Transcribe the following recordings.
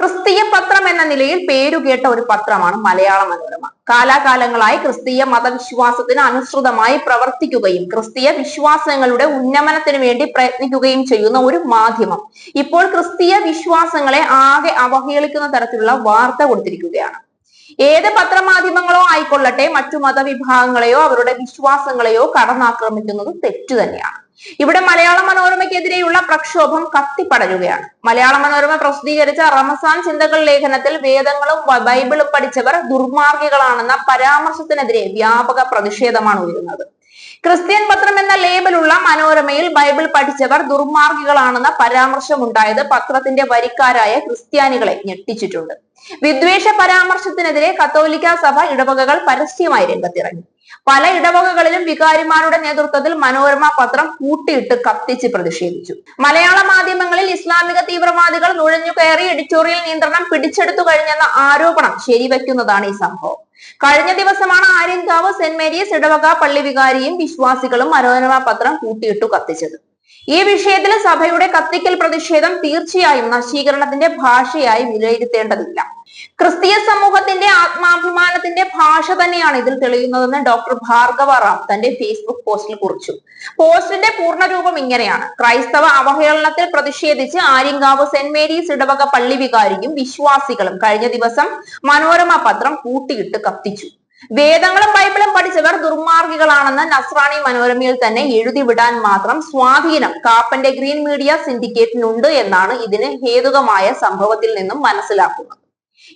ക്രിസ്തീയ പത്രം എന്ന നിലയിൽ പേരുകേട്ട ഒരു പത്രമാണ് മലയാള മനോരമ. കാലാകാലങ്ങളായി ക്രിസ്തീയ മതവിശ്വാസത്തിന് അനുസൃതമായി പ്രവർത്തിക്കുകയും ക്രിസ്തീയ വിശ്വാസങ്ങളുടെ ഉന്നമനത്തിന് വേണ്ടി പ്രയത്നിക്കുകയും ചെയ്യുന്ന ഒരു മാധ്യമം. ഇപ്പോൾ ക്രിസ്തീയ വിശ്വാസങ്ങളെ ആകെ അവഹേളിക്കുന്ന തരത്തിലുള്ള വാർത്ത കൊടുത്തിരിക്കുകയാണ്. ഏത് പത്രമാധ്യമങ്ങളോ ആയിക്കൊള്ളട്ടെ മറ്റു മതവിഭാഗങ്ങളെയോ അവരുടെ വിശ്വാസങ്ങളെയോ കടന്നാക്രമിക്കുന്നത് തെറ്റു തന്നെയാണ്. ഇവിടെ മലയാള മനോരമയ്ക്കെതിരെയുള്ള പ്രക്ഷോഭം കത്തിപ്പടരുകയാണ്. മലയാള മനോരമ പ്രസിദ്ധീകരിച്ച റമസാൻ ചിന്തകൾ ലേഖനത്തിൽ വേദങ്ങളും ബൈബിളും പഠിച്ചവർ ദുർമാർഗികളാണെന്ന പരാമർശത്തിനെതിരെ വ്യാപക പ്രതിഷേധമാണ് ഉയരുന്നത്. ക്രിസ്ത്യൻ പത്രം എന്ന ലേബലുള്ള മനോരമയിൽ ബൈബിൾ പഠിച്ചവർ ദുർമാർഗികളാണെന്ന പരാമർശമുണ്ടായത് പത്രത്തിന്റെ വരിക്കാരായ ക്രിസ്ത്യാനികളെ ഞെട്ടിച്ചിട്ടുണ്ട്. വിദ്വേഷ പരാമർശത്തിനെതിരെ കത്തോലിക്ക സഭ ഇടവകകൾ പരസ്യമായി രംഗത്തിറങ്ങി. പല ഇടവകകളിലും വികാരിമാരുടെ നേതൃത്വത്തിൽ മനോരമ പത്രം കൂട്ടിയിട്ട് കത്തിച്ച് പ്രതിഷേധിച്ചു. മലയാള മാധ്യമങ്ങളിൽ കയറി എഡിറ്റോറിയൽ നിയന്ത്രണം പിടിച്ചെടുത്തു കഴിഞ്ഞെന്ന ആരോപണം ശരിവെക്കുന്നതാണ് ഈ സംഭവം. കഴിഞ്ഞ ദിവസമാണ് ആര്യൻകാവ് സെന്റ് മേരീസ് ഇടവക പള്ളി വികാരിയും വിശ്വാസികളും മനോരമ പത്രം കൂട്ടിയിട്ടു കത്തിച്ചത്. ഈ വിഷയത്തിൽ സഭയുടെ കത്തിക്കൽ പ്രതിഷേധം തീർച്ചയായും നശീകരണത്തിന്റെ ഭാഷയായി വിലയിരുത്തേണ്ടതില്ല. ക്രിസ്തീയ സമൂഹത്തിന്റെ ആത്മാഭിമാനത്തിന്റെ ഭാഷ തന്നെയാണ് ഇതിൽ തെളിയുന്നതെന്ന് ഡോക്ടർ ഭാർഗവ റാം തന്റെ ഫേസ്ബുക്ക് പോസ്റ്റിൽ കുറിച്ചു. പോസ്റ്റിന്റെ പൂർണരൂപം ഇങ്ങനെയാണ്. ക്രൈസ്തവ അവഹേളനത്തിൽ പ്രതിഷേധിച്ച് ആര്യങ്കാവ് സെന്റ് മേരീസ് ഇടവക പള്ളി വികാരിയും വിശ്വാസികളും കഴിഞ്ഞ ദിവസം മനോരമ പത്രം കൂട്ടിയിട്ട് കത്തിച്ചു. വേദങ്ങളും ബൈബിളും പഠിച്ചവർ ദുർമാർഗികളാണെന്ന് നസ്രാണി മനോരമയിൽ തന്നെ എഴുതി വിടാൻ മാത്രം സ്വാധീനം കാപ്പന്റെ ഗ്രീൻ മീഡിയ സിൻഡിക്കേറ്റിനുണ്ട് എന്നാണ് ഇതിന് ഹേതുകമായ സംഭവത്തിൽ നിന്നും മനസ്സിലാക്കുന്നത്.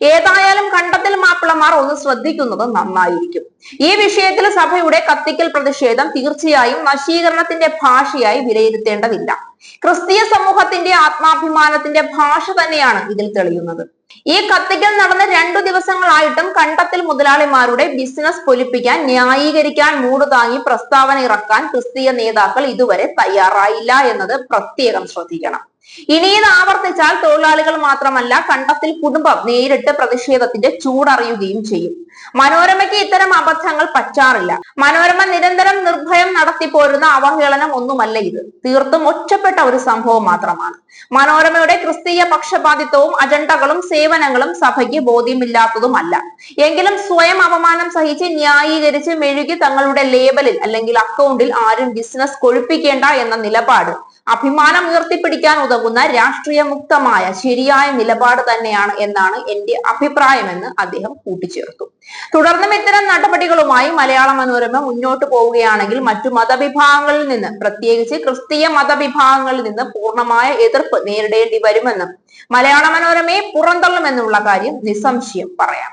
ഏതായാലും കണ്ടത്തിൽ മാപ്പിളമാർ ഒന്ന് ശ്രദ്ധിക്കുന്നത് നന്നായിരിക്കും. ഈ വിഷയത്തിൽ സഭയുടെ കത്തിക്കൽ പ്രതിഷേധം തീർച്ചയായും നശീകരണത്തിന്റെ ഭാഷയായി വിലയിരുത്തേണ്ടതില്ല. ക്രിസ്തീയ സമൂഹത്തിന്റെ ആത്മാഭിമാനത്തിന്റെ ഭാഷ തന്നെയാണ് ഇതിൽ തെളിയുന്നത്. ഈ കത്തിക്കൽ നടന്ന രണ്ടു ദിവസങ്ങളായിട്ടും കണ്ടത്തിൽ മുതലാളിമാരുടെ ബിസിനസ് പൊലിപ്പിക്കാൻ ന്യായീകരിക്കാൻ മൂട് താങ്ങി പ്രസ്താവന ഇറക്കാൻ ക്രിസ്തീയ നേതാക്കൾ ഇതുവരെ തയ്യാറായില്ല എന്നത് പ്രത്യേകം ശ്രദ്ധിക്കണം. ഇനി ഇത് ആവർത്തിച്ചാൽ തൊഴിലാളികൾ മാത്രമല്ല കണ്ടത്തിൽ കുടുംബം നേരിട്ട് പ്രതിഷേധത്തിന്റെ ചൂടറിയുകയും ചെയ്യും. മനോരമയ്ക്ക് ഇത്തരം അബദ്ധങ്ങൾ പറ്റാറില്ല. മനോരമ നിരന്തരം നിർഭയം നടത്തി പോരുന്ന അവഹേളനം ഒന്നുമല്ല ഇത്. തീർത്തും ഒറ്റപ്പെട്ട ഒരു സംഭവം മാത്രമാണ്. മനോരമയുടെ ക്രിസ്തീയ പക്ഷപാതിത്വവും അജണ്ടകളും സേവനങ്ങളും സഭയ്ക്ക് ബോധ്യമില്ലാത്തതുമല്ല. എങ്കിലും സ്വയം അപമാനം സഹിച്ച് ന്യായീകരിച്ച് മെഴുകി തങ്ങളുടെ ലേബലിൽ അല്ലെങ്കിൽ അക്കൗണ്ടിൽ ആരും ബിസിനസ് കൊഴുപ്പിക്കേണ്ട എന്ന നിലപാട് അഭിമാനം ഉയർത്തിപ്പിടിക്കാൻ ഉതകുന്ന രാഷ്ട്രീയ മുക്തമായ ശരിയായ നിലപാട് തന്നെയാണ് എന്നാണ് എന്റെ അഭിപ്രായമെന്ന് അദ്ദേഹം കൂട്ടിച്ചേർത്തു. തുടർന്നും ഇത്തരം നടപടികളുമായി മലയാള മനോരമ മുന്നോട്ട് പോവുകയാണെങ്കിൽ മറ്റു മതവിഭാഗങ്ങളിൽ നിന്ന് പ്രത്യേകിച്ച് ക്രിസ്തീയ മതവിഭാഗങ്ങളിൽ നിന്ന് പൂർണമായ എതിർപ്പ് നേരിടേണ്ടി വരുമെന്നും മലയാള മനോരമയെ പുറന്തള്ളുമെന്നുള്ള കാര്യം നിസ്സംശയം പറയാം.